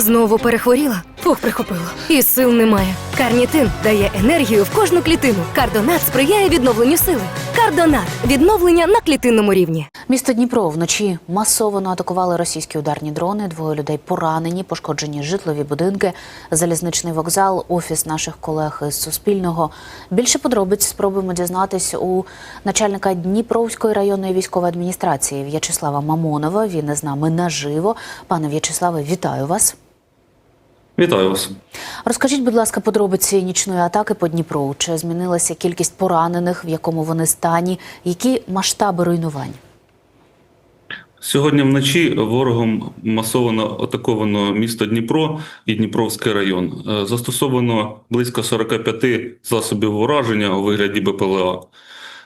Знову перехворіла? Фух, прихопило. І сил немає. Карнітин дає енергію в кожну клітину. Кардонат сприяє відновленню сили. Кардонат відновлення на клітинному рівні. Місто Дніпро вночі масово атакували російські ударні дрони. Двоє людей поранені, пошкоджені житлові будинки, залізничний вокзал, офіс наших колег із Суспільного. Більше подробиць спробуємо дізнатись у начальника Дніпровської районної військової адміністрації В'ячеслава Мамонова. Він із нами наживо. Пане В'ячеславе, вітаю вас. Вітаю вас. Розкажіть, будь ласка, подробиці нічної атаки по Дніпру. Чи змінилася кількість поранених, в якому вони стані? Які масштаби руйнувань? Сьогодні вночі ворогом масово атаковано місто Дніпро і Дніпровський район. Е, Застосовано близько 45 засобів ураження у вигляді БПЛА.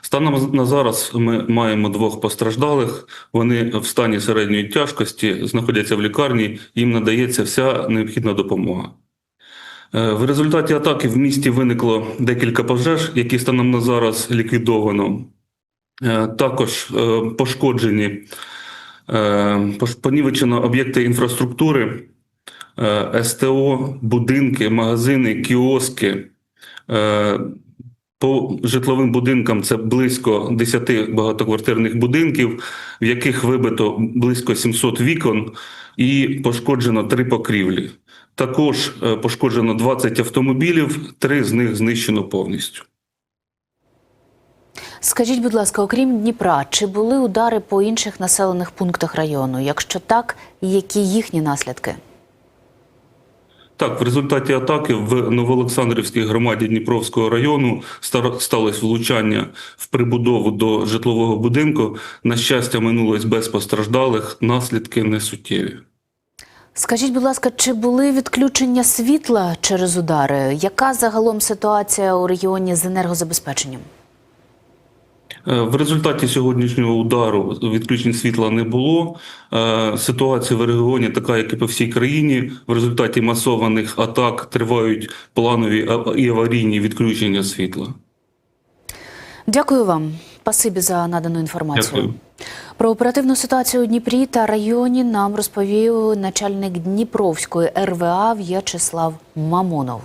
Станом на зараз ми маємо двох постраждалих. Вони в стані середньої тяжкості знаходяться в лікарні. Їм надається вся необхідна допомога. Е, В результаті атаки в місті виникло декілька пожеж, які станом на зараз ліквідовано. Е, Також е, пошкоджені понівечено об'єкти інфраструктури, СТО, будинки, магазини, кіоски. По житловим будинкам це близько 10 багатоквартирних будинків, в яких вибито близько 700 вікон і пошкоджено три покрівлі. Також е, пошкоджено 20 автомобілів, три з них знищено повністю. Скажіть, будь ласка, окрім Дніпра, чи були удари по інших населених пунктах району? Якщо так, які їхні наслідки? Так, в результаті атаки в Новоолександрівській громаді Дніпровського району сталося влучання в прибудову до житлового будинку. На щастя, минулось без постраждалих, наслідки не суттєві. Скажіть, будь ласка, чи були відключення світла через удари? Яка загалом ситуація у регіоні з енергозабезпеченням? Е, В результаті сьогоднішнього удару відключень світла не було. Е, Ситуація в регіоні така, як і по всій країні. В результаті масованих атак тривають планові і аварійні відключення світла. Дякую вам. Спасибі за надану інформацію. Дякую. Про оперативну ситуацію у Дніпрі та районі нам розповів начальник Дніпровської РВА В'ячеслав Мамонов.